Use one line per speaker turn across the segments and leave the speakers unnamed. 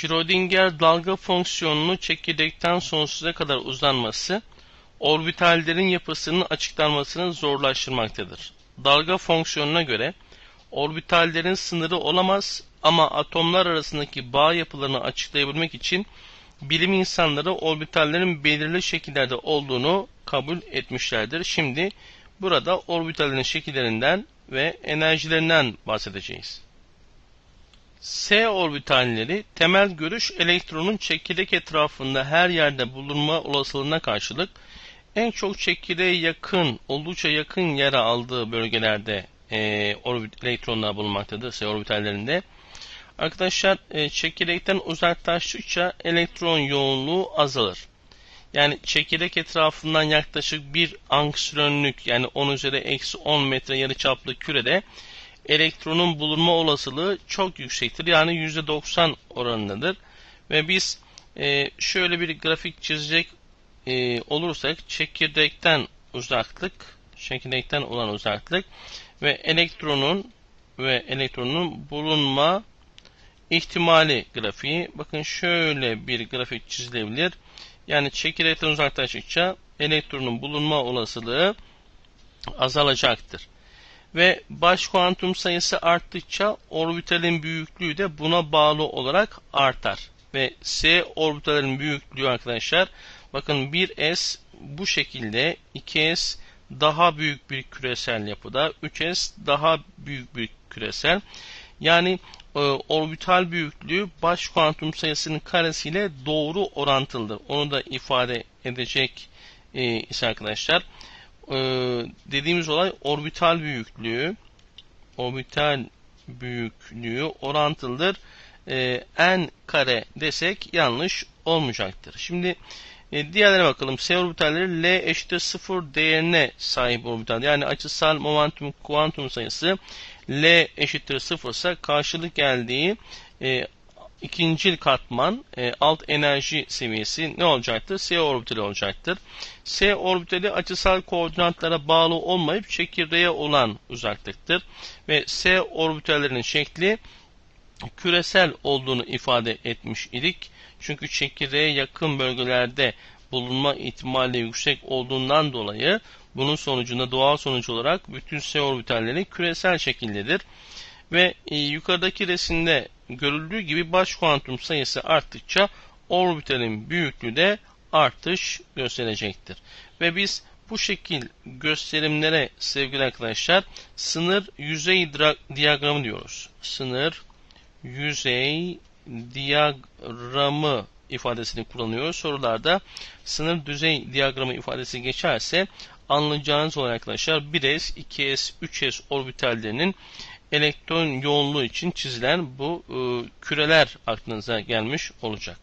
Schrödinger dalga fonksiyonunu çekirdekten sonsuza kadar uzanması, orbitallerin yapısının açıklanmasını zorlaştırmaktadır. Dalga fonksiyonuna göre orbitallerin sınırı olamaz ama atomlar arasındaki bağ yapılarını açıklayabilmek için bilim insanları orbitallerin belirli şekillerde olduğunu kabul etmişlerdir. Şimdi burada orbitallerin şekillerinden ve enerjilerinden bahsedeceğiz. S orbitalleri temel görüş elektronun çekirdek etrafında her yerde bulunma olasılığına karşılık en çok çekirdeğe yakın, oldukça yakın yere aldığı bölgelerde e, orbit, elektronlar bulunmaktadır S orbitallerinde. Arkadaşlar e, çekirdekten uzaklaştıkça elektron yoğunluğu azalır. Yani çekirdek etrafından yaklaşık bir angströnlük yani 10 üzeri eksi 10 metre yarıçaplı kürede elektronun bulunma olasılığı çok yüksektir. Yani %90 oranındadır. Ve biz e, şöyle bir grafik çizecek e, olursak çekirdekten uzaklık, çekirdekten olan uzaklık ve elektronun ve elektronun bulunma ihtimali grafiği. Bakın şöyle bir grafik çizilebilir. Yani çekirdekten uzaklaştıkça elektronun bulunma olasılığı azalacaktır. Ve baş kuantum sayısı arttıkça orbitalin büyüklüğü de buna bağlı olarak artar. Ve S orbitalin büyüklüğü arkadaşlar bakın 1S bu şekilde 2S daha büyük bir küresel yapıda 3S daha büyük bir küresel yani e, orbital büyüklüğü baş kuantum sayısının karesiyle doğru orantılıdır. Onu da ifade edecek e, ise arkadaşlar e, dediğimiz olay orbital büyüklüğü orbital büyüklüğü orantılıdır. E, n kare desek yanlış olmayacaktır. Şimdi e, diğerlerine bakalım. S orbitalleri L eşittir 0 değerine sahip orbital. Yani açısal momentum kuantum sayısı L eşittir 0 ise karşılık geldiği e, ikincil katman e, alt enerji seviyesi ne olacaktır? S orbitali olacaktır. S orbitali açısal koordinatlara bağlı olmayıp çekirdeğe olan uzaklıktır. Ve S orbitallerinin şekli küresel olduğunu ifade etmiş idik. Çünkü çekirdeğe yakın bölgelerde bulunma ihtimali yüksek olduğundan dolayı bunun sonucunda doğal sonuç olarak bütün S orbitalleri küresel şekildedir. Ve e, yukarıdaki resimde görüldüğü gibi baş kuantum sayısı arttıkça orbitalin büyüklüğü de artış gösterecektir. Ve biz bu şekil gösterimlere sevgili arkadaşlar sınır yüzey diyagramı diyoruz. Sınır yüzey diyagramı ifadesini kullanıyoruz. Sorularda sınır düzey diyagramı ifadesi geçerse anlayacağınız olarak arkadaşlar 1s, 2s, 3s orbitallerinin elektron yoğunluğu için çizilen bu e, küreler aklınıza gelmiş olacak.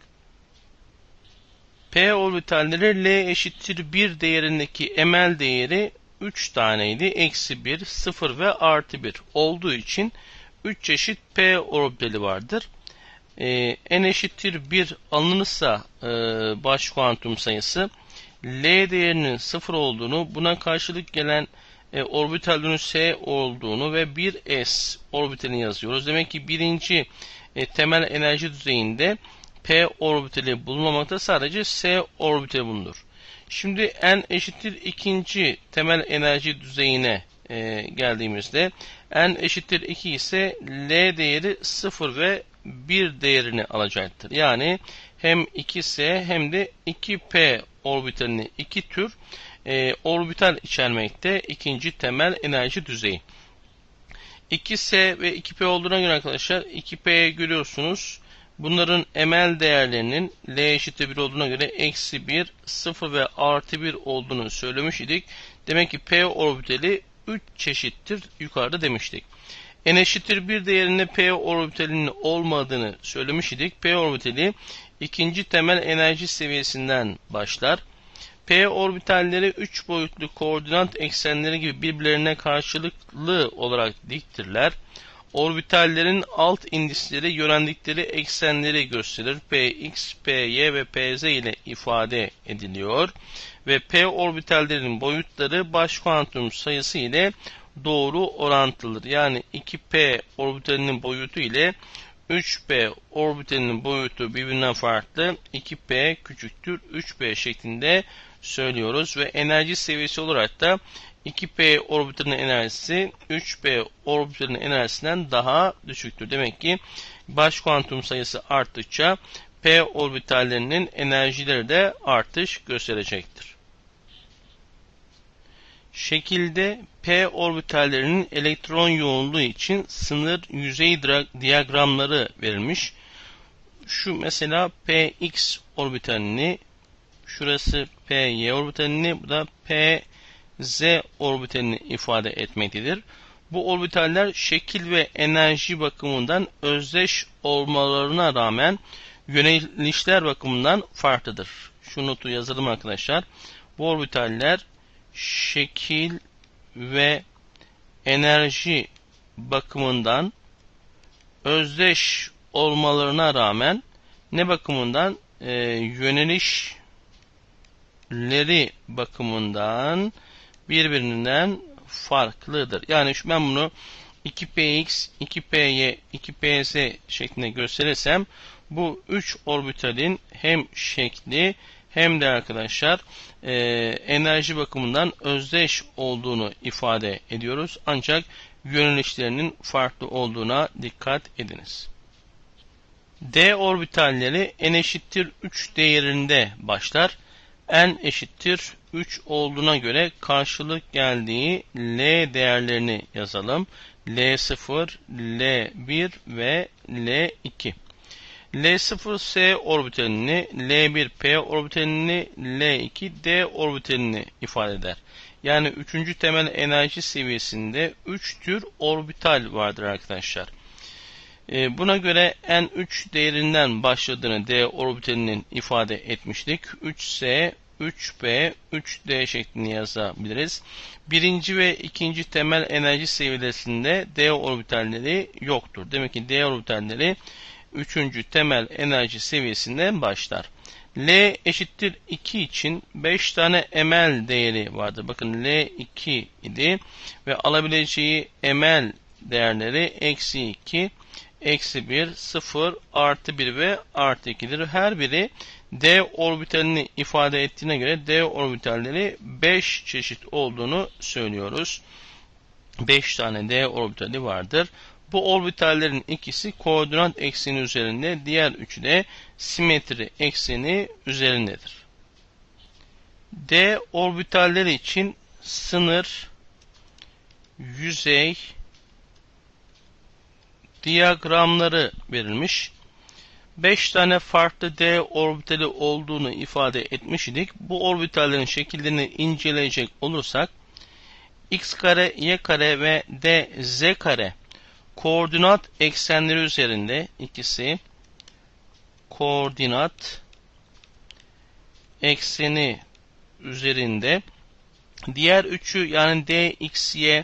P orbitalleri L eşittir 1 değerindeki emel değeri 3 taneydi. Eksi 1, 0 ve artı 1 olduğu için 3 çeşit P orbitali vardır. Ee, n eşittir 1 alınırsa e, baş kuantum sayısı L değerinin 0 olduğunu buna karşılık gelen e, orbitalinin S olduğunu ve 1s orbitalini yazıyoruz. Demek ki birinci e, temel enerji düzeyinde P orbitali bulunmamakta sadece S orbitali bulunur. Şimdi n eşittir ikinci temel enerji düzeyine e, geldiğimizde n eşittir 2 ise L değeri 0 ve 1 değerini alacaktır. Yani hem 2S hem de 2P orbitalini iki tür e, orbital içermekte ikinci temel enerji düzeyi. 2S ve 2P olduğuna göre arkadaşlar 2P'ye görüyorsunuz. Bunların emel değerlerinin L eşittir 1 olduğuna göre eksi 1, 0 ve artı 1 olduğunu söylemiş idik. Demek ki P orbitali 3 çeşittir yukarıda demiştik. N eşittir 1 değerinde P orbitalinin olmadığını söylemiş idik. P orbitali ikinci temel enerji seviyesinden başlar. P orbitalleri 3 boyutlu koordinat eksenleri gibi birbirlerine karşılıklı olarak diktirler. Orbitallerin alt indisleri yönendikleri eksenleri gösterir. Px, Py ve Pz ile ifade ediliyor. Ve P orbitallerin boyutları baş kuantum sayısı ile doğru orantılıdır. Yani 2P orbitalinin boyutu ile 3p orbitalinin boyutu birbirinden farklı 2p küçüktür 3p şeklinde söylüyoruz ve enerji seviyesi olarak da 2p orbitalinin enerjisi 3p orbitalinin enerjisinden daha düşüktür. Demek ki baş kuantum sayısı arttıkça p orbitallerinin enerjileri de artış gösterecektir. Şekilde p orbitallerinin elektron yoğunluğu için sınır yüzey diyagramları verilmiş. Şu mesela px orbitalini, şurası py orbitalini, bu da pz orbitalini ifade etmektedir. Bu orbitaller şekil ve enerji bakımından özdeş olmalarına rağmen yönelişler bakımından farklıdır. Şu notu yazalım arkadaşlar. Bu orbitaller şekil ve enerji bakımından özdeş olmalarına rağmen ne bakımından e, yönelişleri bakımından birbirinden farklıdır. Yani şu ben bunu 2px, 2py, 2pz şeklinde gösterirsem bu 3 orbitalin hem şekli hem de arkadaşlar e, enerji bakımından özdeş olduğunu ifade ediyoruz. Ancak yönelişlerinin farklı olduğuna dikkat ediniz. D orbitalleri n eşittir 3 değerinde başlar. N eşittir 3 olduğuna göre karşılık geldiği L değerlerini yazalım. L0, L1 ve L2. L0S orbitalini, L1P orbitalini, L2D orbitalini ifade eder. Yani üçüncü temel enerji seviyesinde 3 tür orbital vardır arkadaşlar. E, buna göre N3 değerinden başladığını D orbitalinin ifade etmiştik. 3S, 3P, 3D şeklinde yazabiliriz. Birinci ve ikinci temel enerji seviyesinde D orbitalleri yoktur. Demek ki D orbitalleri üçüncü temel enerji seviyesinden başlar. L eşittir 2 için 5 tane ml değeri vardır. Bakın L2 idi ve alabileceği ml değerleri eksi 2, eksi 1, 0, artı 1 ve artı 2'dir. Her biri D orbitalini ifade ettiğine göre D orbitalleri 5 çeşit olduğunu söylüyoruz. 5 tane D orbitali vardır. Bu orbitallerin ikisi koordinat ekseni üzerinde, diğer üçü de simetri ekseni üzerindedir. D orbitalleri için sınır, yüzey, diyagramları verilmiş. 5 tane farklı D orbitali olduğunu ifade etmiş idik. Bu orbitallerin şekillerini inceleyecek olursak x kare, y kare ve d z kare koordinat eksenleri üzerinde ikisi koordinat ekseni üzerinde diğer üçü yani dxy,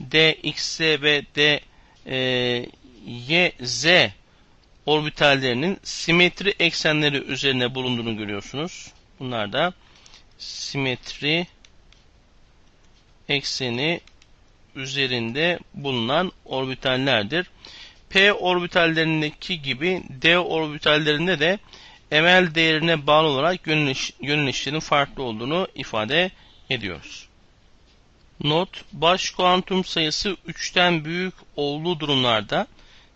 dxz ve d e, yz orbitallerinin simetri eksenleri üzerine bulunduğunu görüyorsunuz. Bunlar da simetri ekseni üzerinde bulunan orbitallerdir. P orbitallerindeki gibi D orbitallerinde de ml değerine bağlı olarak yöneliş, yönelişlerin farklı olduğunu ifade ediyoruz. Not, baş kuantum sayısı 3'ten büyük olduğu durumlarda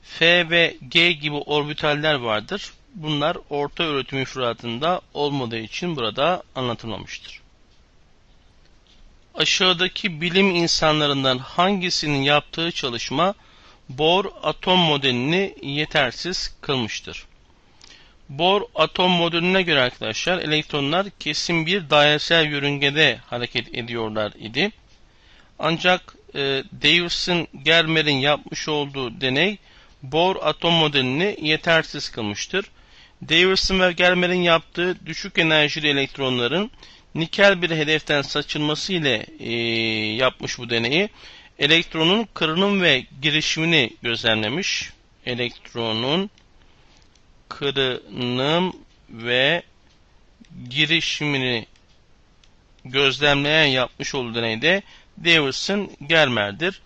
F ve G gibi orbitaller vardır. Bunlar orta öğretim müfredatında olmadığı için burada anlatılmamıştır aşağıdaki bilim insanlarından hangisinin yaptığı çalışma Bohr atom modelini yetersiz kılmıştır. Bohr atom modeline göre arkadaşlar elektronlar kesin bir dairesel yörüngede hareket ediyorlar idi. Ancak e, Davison Germer'in yapmış olduğu deney Bohr atom modelini yetersiz kılmıştır. Davison ve Germer'in yaptığı düşük enerjili elektronların nikel bir hedeften saçılması ile e, yapmış bu deneyi. Elektronun kırınım ve girişimini gözlemlemiş. Elektronun kırınım ve girişimini gözlemleyen yapmış olduğu deneyde Davison Germer'dir.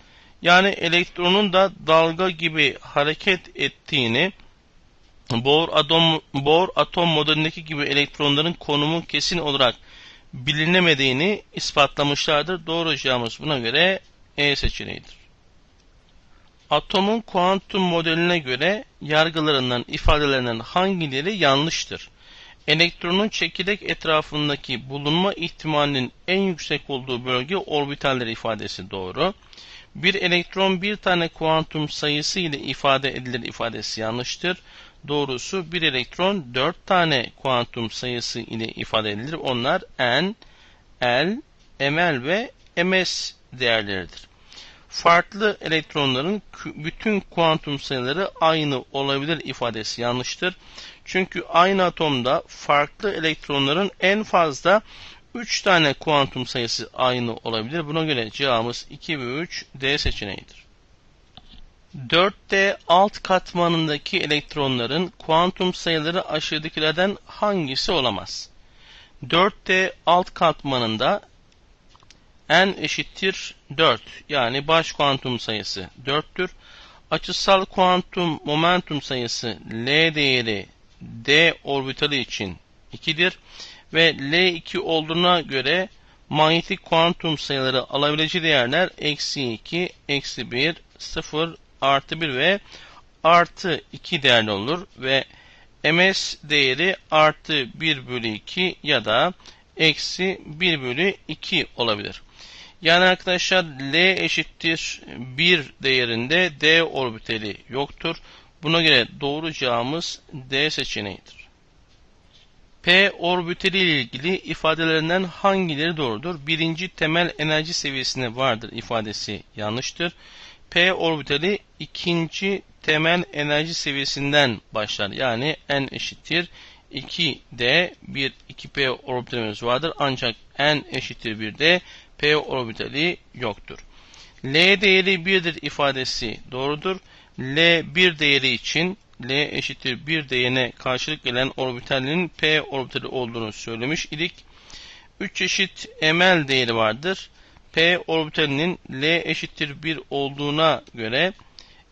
Yani elektronun da dalga gibi hareket ettiğini Bohr atom, Bohr atom modelindeki gibi elektronların konumu kesin olarak bilinemediğini ispatlamışlardır. Doğru cevabımız buna göre E seçeneğidir. Atomun kuantum modeline göre yargılarından, ifadelerinden hangileri yanlıştır? Elektronun çekirdek etrafındaki bulunma ihtimalinin en yüksek olduğu bölge orbitaller ifadesi doğru. Bir elektron bir tane kuantum sayısı ile ifade edilir ifadesi yanlıştır. Doğrusu bir elektron dört tane kuantum sayısı ile ifade edilir. Onlar n, l, ml ve ms değerleridir. Farklı elektronların bütün kuantum sayıları aynı olabilir ifadesi yanlıştır. Çünkü aynı atomda farklı elektronların en fazla 3 tane kuantum sayısı aynı olabilir. Buna göre cevabımız 2 ve 3 D seçeneğidir. 4D alt katmanındaki elektronların kuantum sayıları aşağıdakilerden hangisi olamaz? 4D alt katmanında n eşittir 4 yani baş kuantum sayısı 4'tür. Açısal kuantum momentum sayısı L değeri D orbitali için 2'dir ve L2 olduğuna göre manyetik kuantum sayıları alabileceği değerler eksi 2, eksi 1, 0, artı 1 ve artı 2 değerli olur ve ms değeri artı 1 bölü 2 ya da eksi 1 bölü 2 olabilir. Yani arkadaşlar L eşittir 1 değerinde D orbitali yoktur. Buna göre doğru cevabımız D seçeneğidir. P orbitali ile ilgili ifadelerinden hangileri doğrudur? Birinci temel enerji seviyesinde vardır ifadesi yanlıştır. P orbitali ikinci temel enerji seviyesinden başlar. Yani n eşittir 2d bir 2p orbitalimiz vardır. Ancak n eşittir 1d p orbitali yoktur. L değeri 1'dir ifadesi doğrudur. L 1 değeri için L eşittir 1 değerine karşılık gelen orbitalinin P orbitali olduğunu söylemiş idik. 3 çeşit ml değeri vardır. P orbitalinin L eşittir 1 olduğuna göre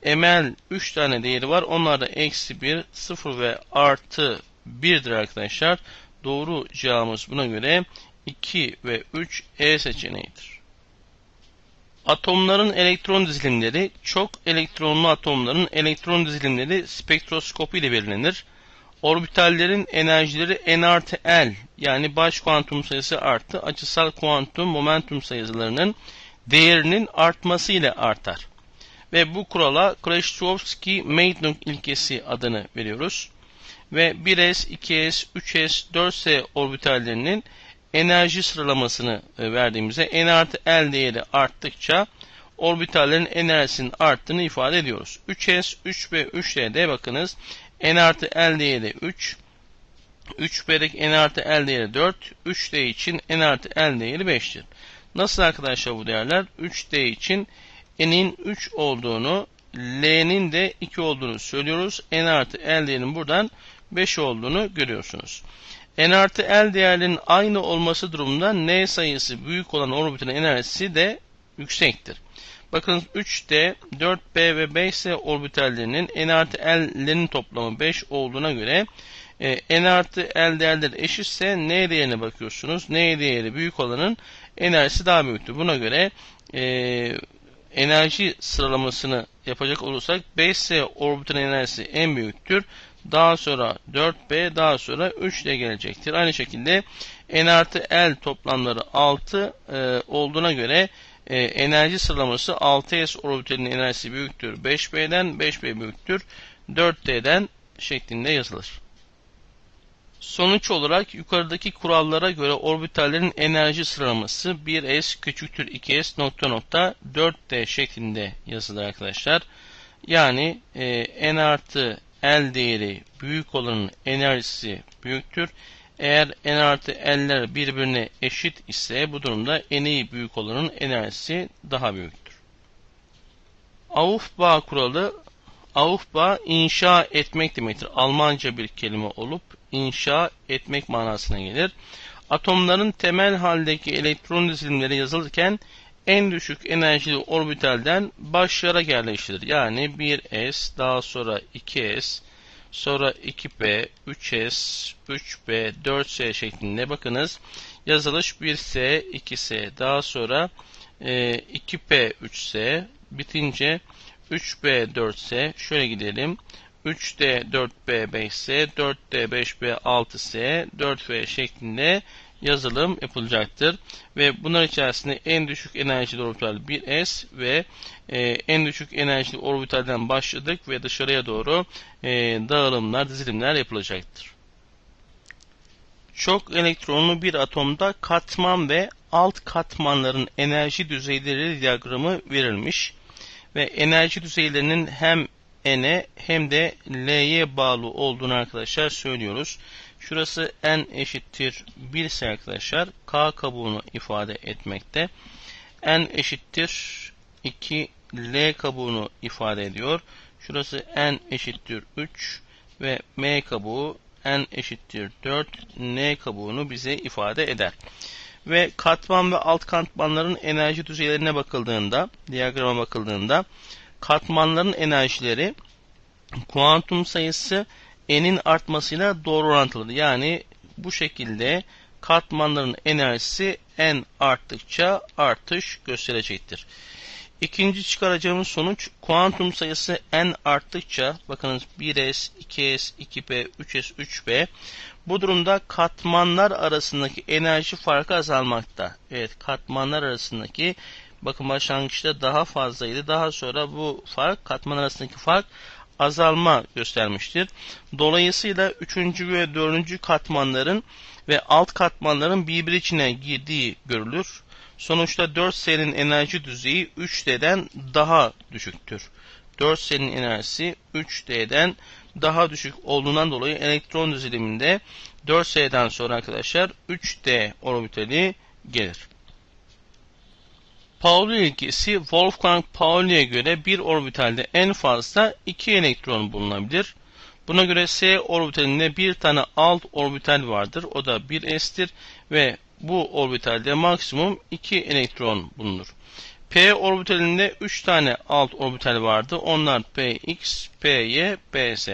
ml 3 tane değeri var. Onlar da eksi 1, 0 ve artı 1'dir arkadaşlar. Doğru cevabımız buna göre 2 ve 3 E seçeneğidir. Atomların elektron dizilimleri, çok elektronlu atomların elektron dizilimleri spektroskopi ile belirlenir. Orbitallerin enerjileri n artı l yani baş kuantum sayısı artı açısal kuantum momentum sayılarının değerinin artması ile artar. Ve bu kurala Kreshkovsky-Maitland ilkesi adını veriyoruz. Ve 1s, 2s, 3s, 4s orbitallerinin enerji sıralamasını e, verdiğimizde n artı l değeri arttıkça orbitallerin enerjisinin arttığını ifade ediyoruz. 3s, 3 ve 3d'de bakınız n artı l değeri 3, 3 b'deki n artı l değeri 4, 3d için n artı l değeri 5'tir. Nasıl arkadaşlar bu değerler? 3d için n'in 3 olduğunu, l'nin de 2 olduğunu söylüyoruz. n artı l değerinin buradan 5 olduğunu görüyorsunuz. N artı L değerlerinin aynı olması durumunda N sayısı büyük olan orbitin enerjisi de yüksektir. Bakın 3D, 4B ve 5S orbitallerinin N artı L'lerin toplamı 5 olduğuna göre e, N artı L değerleri eşitse N değerine bakıyorsunuz. N değeri büyük olanın enerjisi daha büyüktür. Buna göre e, enerji sıralamasını yapacak olursak 5S orbitin enerjisi en büyüktür daha sonra 4B, daha sonra 3 de gelecektir. Aynı şekilde N artı L toplamları 6 e, olduğuna göre e, enerji sıralaması 6S orbitalinin enerjisi büyüktür 5B'den, 5B büyüktür 4D'den şeklinde yazılır. Sonuç olarak yukarıdaki kurallara göre orbitallerin enerji sıralaması 1s küçüktür 2s nokta nokta 4d şeklinde yazılır arkadaşlar. Yani e, n artı L değeri büyük olanın enerjisi büyüktür. Eğer N artı L'ler birbirine eşit ise bu durumda N'i büyük olanın enerjisi daha büyüktür. Aufbau kuralı Aufbau inşa etmek demektir. Almanca bir kelime olup inşa etmek manasına gelir. Atomların temel haldeki elektron dizilimleri yazılırken en düşük enerjili orbitalden başlara yerleştirilir. Yani 1s, daha sonra 2s, sonra 2p, 3s, 3p, 4s şeklinde bakınız. Yazılış 1s, 2s, daha sonra e, 2p, 3s, bitince 3b, 4s, şöyle gidelim. 3D, 4B, 5S, 4D, 5B, 6S, 4F şeklinde yazılım yapılacaktır. Ve bunlar içerisinde en düşük enerjili orbital 1S ve e, en düşük enerjili orbitalden başladık ve dışarıya doğru e, dağılımlar, dizilimler yapılacaktır. Çok elektronlu bir atomda katman ve alt katmanların enerji düzeyleri diyagramı verilmiş ve enerji düzeylerinin hem N'e hem de L'ye bağlı olduğunu arkadaşlar söylüyoruz. Şurası N eşittir 1 ise arkadaşlar K kabuğunu ifade etmekte. N eşittir 2 L kabuğunu ifade ediyor. Şurası N eşittir 3 ve M kabuğu N eşittir 4 N kabuğunu bize ifade eder. Ve katman ve alt katmanların enerji düzeylerine bakıldığında, diyagrama bakıldığında katmanların enerjileri kuantum sayısı n'in artmasıyla doğru orantılı. Yani bu şekilde katmanların enerjisi n arttıkça artış gösterecektir. İkinci çıkaracağımız sonuç kuantum sayısı n arttıkça bakınız 1s, 2s, 2p, 3s, 3p bu durumda katmanlar arasındaki enerji farkı azalmakta. Evet katmanlar arasındaki bakın başlangıçta daha fazlaydı. Daha sonra bu fark katman arasındaki fark azalma göstermiştir. Dolayısıyla 3. ve 4. katmanların ve alt katmanların birbiri içine girdiği görülür. Sonuçta 4S'nin enerji düzeyi 3D'den daha düşüktür. 4S'nin enerjisi 3D'den daha düşük olduğundan dolayı elektron diziliminde 4S'den sonra arkadaşlar 3D orbitali gelir. Pauli ilkesi Wolfgang Pauli'ye göre bir orbitalde en fazla 2 elektron bulunabilir. Buna göre S orbitalinde bir tane alt orbital vardır. O da 1s'tir ve bu orbitalde maksimum 2 elektron bulunur. P orbitalinde 3 tane alt orbital vardı. Onlar Px, Py, Ps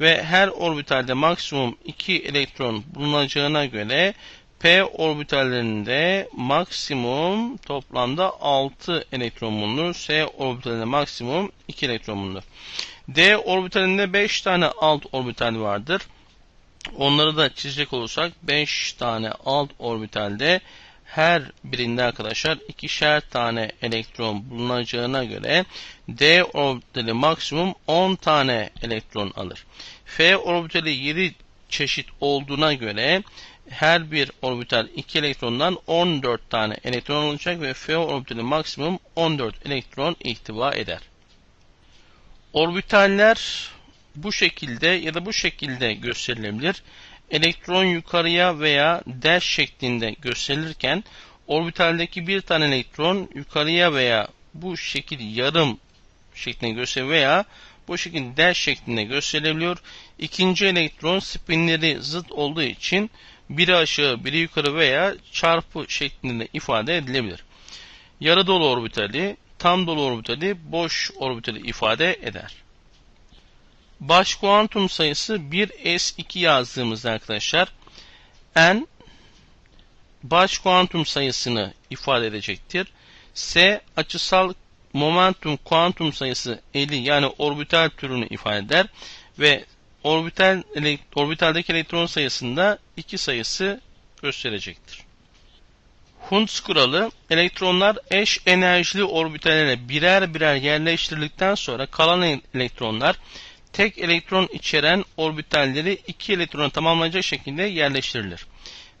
ve her orbitalde maksimum 2 elektron bulunacağına göre P orbitallerinde maksimum toplamda 6 elektron bulunur. S orbitalinde maksimum 2 elektron bulunur. D orbitalinde 5 tane alt orbital vardır. Onları da çizecek olursak 5 tane alt orbitalde her birinde arkadaşlar ikişer tane elektron bulunacağına göre D orbitali maksimum 10 tane elektron alır. F orbitali 7 çeşit olduğuna göre her bir orbital 2 elektrondan 14 tane elektron olacak ve F orbitali maksimum 14 elektron ihtiva eder. Orbitaller bu şekilde ya da bu şekilde gösterilebilir. Elektron yukarıya veya dash şeklinde gösterilirken orbitaldeki bir tane elektron yukarıya veya bu şekil yarım şeklinde gösterilir veya bu şekilde dash şeklinde gösterilebiliyor. İkinci elektron spinleri zıt olduğu için biri aşağı biri yukarı veya çarpı şeklinde ifade edilebilir. Yarı dolu orbitali, tam dolu orbitali, boş orbitali ifade eder. Baş kuantum sayısı 1s2 yazdığımızda arkadaşlar n baş kuantum sayısını ifade edecektir. S açısal momentum kuantum sayısı 50 yani orbital türünü ifade eder ve orbital orbitaldeki elektron sayısında 2 sayısı gösterecektir. Hund kuralı elektronlar eş enerjili orbitallere birer birer yerleştirildikten sonra kalan elektronlar tek elektron içeren orbitalleri 2 elektrona tamamlayacak şekilde yerleştirilir.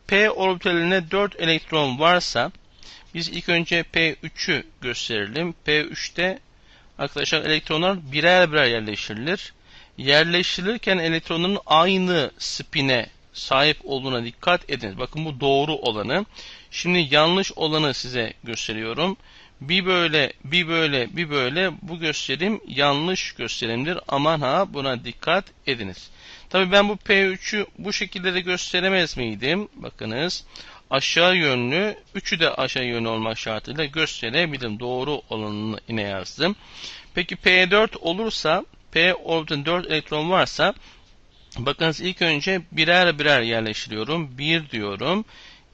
P orbitaline 4 elektron varsa biz ilk önce P3'ü gösterelim. P3'te arkadaşlar elektronlar birer birer yerleştirilir yerleştirilirken elektronun aynı spine sahip olduğuna dikkat ediniz. Bakın bu doğru olanı. Şimdi yanlış olanı size gösteriyorum. Bir böyle, bir böyle, bir böyle bu gösterim yanlış gösterimdir. Aman ha buna dikkat ediniz. Tabii ben bu P3'ü bu şekilde de gösteremez miydim? Bakınız. aşağı yönlü, üçü de aşağı yönlü olmak şartıyla gösterebilirim. Doğru olanını yine yazdım. Peki P4 olursa, P orbitin 4 elektron varsa, bakınız ilk önce birer birer yerleştiriyorum. 1 diyorum,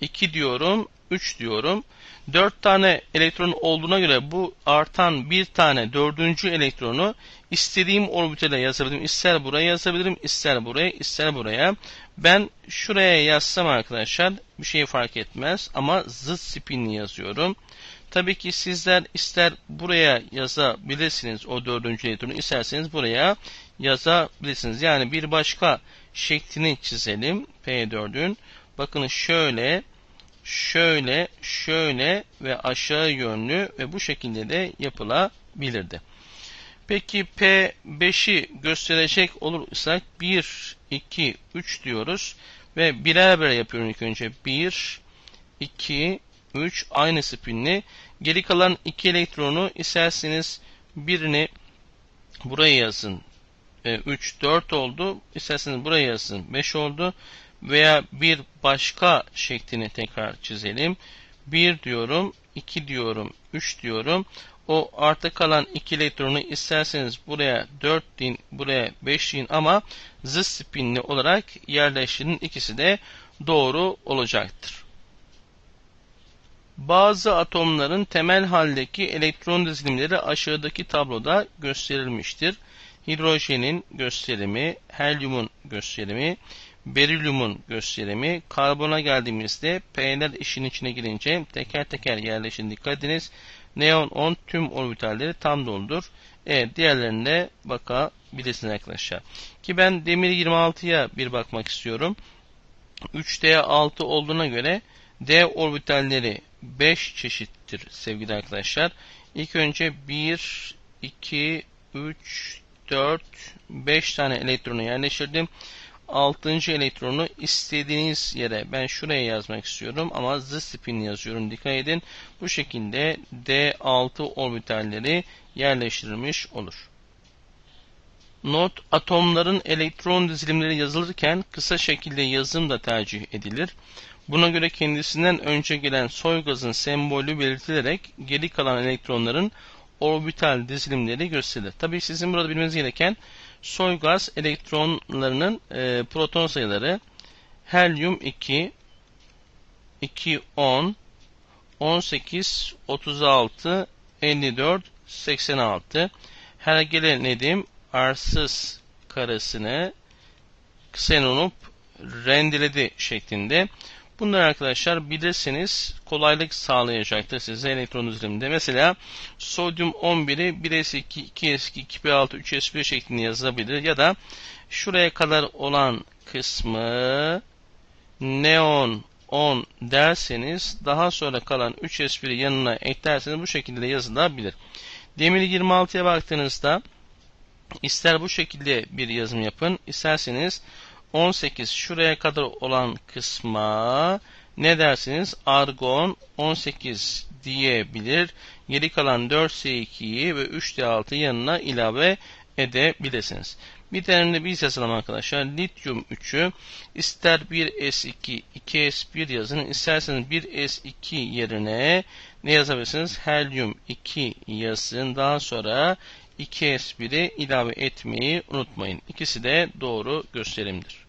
2 diyorum, 3 diyorum. 4 tane elektron olduğuna göre bu artan bir tane dördüncü elektronu istediğim orbitale yazabilirim. İster buraya yazabilirim, ister buraya, ister buraya. Ben şuraya yazsam arkadaşlar bir şey fark etmez ama zıt spinli yazıyorum. Tabii ki sizler ister buraya yazabilirsiniz o dördüncü elektronu, isterseniz buraya yazabilirsiniz. Yani bir başka şeklini çizelim P4'ün. Bakın şöyle şöyle, şöyle ve aşağı yönlü ve bu şekilde de yapılabilirdi. Peki P5'i gösterecek olursak 1, 2, 3 diyoruz ve birer birer yapıyorum ilk önce. 1, 2, 3 aynı spinli. Geri kalan 2 elektronu isterseniz birini buraya yazın. 3, e, 4 oldu. İsterseniz buraya yazın. 5 oldu veya bir başka şeklini tekrar çizelim. 1 diyorum, 2 diyorum, 3 diyorum. O arta kalan 2 elektronu isterseniz buraya 4 din, buraya 5 din ama zıt spinli olarak yerleştirin. ikisi de doğru olacaktır. Bazı atomların temel haldeki elektron dizilimleri aşağıdaki tabloda gösterilmiştir. Hidrojenin gösterimi, helyumun gösterimi, berilyumun gösterimi. Karbona geldiğimizde P'ler işin içine girince teker teker yerleşin dikkat ediniz. Neon 10 tüm orbitalleri tam doludur. Evet diğerlerine bakabilirsiniz arkadaşlar. Ki ben demir 26'ya bir bakmak istiyorum. 3D 6 olduğuna göre D orbitalleri 5 çeşittir sevgili arkadaşlar. İlk önce 1, 2, 3, 4, 5 tane elektronu yerleştirdim. 6. elektronu istediğiniz yere ben şuraya yazmak istiyorum ama z spin yazıyorum. Dikkat edin. Bu şekilde D6 orbitalleri yerleştirilmiş olur. Not atomların elektron dizilimleri yazılırken kısa şekilde yazım da tercih edilir. Buna göre kendisinden önce gelen soy gazın sembolü belirtilerek geri kalan elektronların orbital dizilimleri gösterilir. Tabii sizin burada bilmeniz gereken soy gaz elektronlarının e, proton sayıları helyum 2 2 10 18 36 54 86 her gelen nedim arsız karesini ksenonop rendeledi şeklinde. Bunlar arkadaşlar bilirseniz kolaylık sağlayacaktır size elektron düzleminde. Mesela sodyum 11'i 1s2, 2s2, 2p6, 3s1 şeklinde yazabilir ya da şuraya kadar olan kısmı neon 10 derseniz daha sonra kalan 3s1'i yanına eklerseniz bu şekilde yazılabilir. Demir 26'ya baktığınızda ister bu şekilde bir yazım yapın isterseniz 18 şuraya kadar olan kısma ne dersiniz? Argon 18 diyebilir. Geri kalan 4S2'yi ve 3D6'yı yanına ilave edebilirsiniz. Bir tane de biz yazalım arkadaşlar. Lityum 3'ü ister 1S2, 2S1 yazın. isterseniz 1S2 yerine ne yazabilirsiniz? Helyum 2 yazın. Daha sonra 2S1'i ilave etmeyi unutmayın. İkisi de doğru gösterimdir.